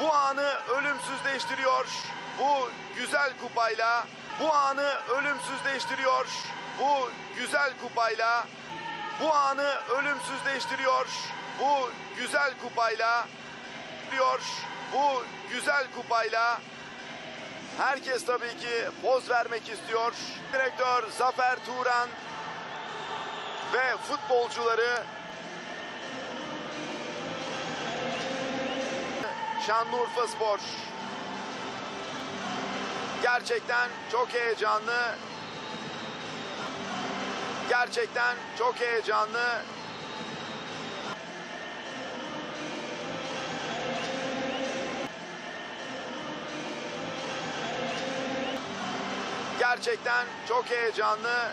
bu anı ölümsüzleştiriyor. Bu güzel kupayla bu anı ölümsüzleştiriyor. Bu güzel kupayla bu anı ölümsüzleştiriyor. Bu güzel kupayla diyor. Bu güzel kupayla herkes tabii ki poz vermek istiyor. Direktör Zafer Turan ve futbolcuları Şanlıurfa Spor. Gerçekten çok heyecanlı. Gerçekten çok heyecanlı. Gerçekten çok heyecanlı.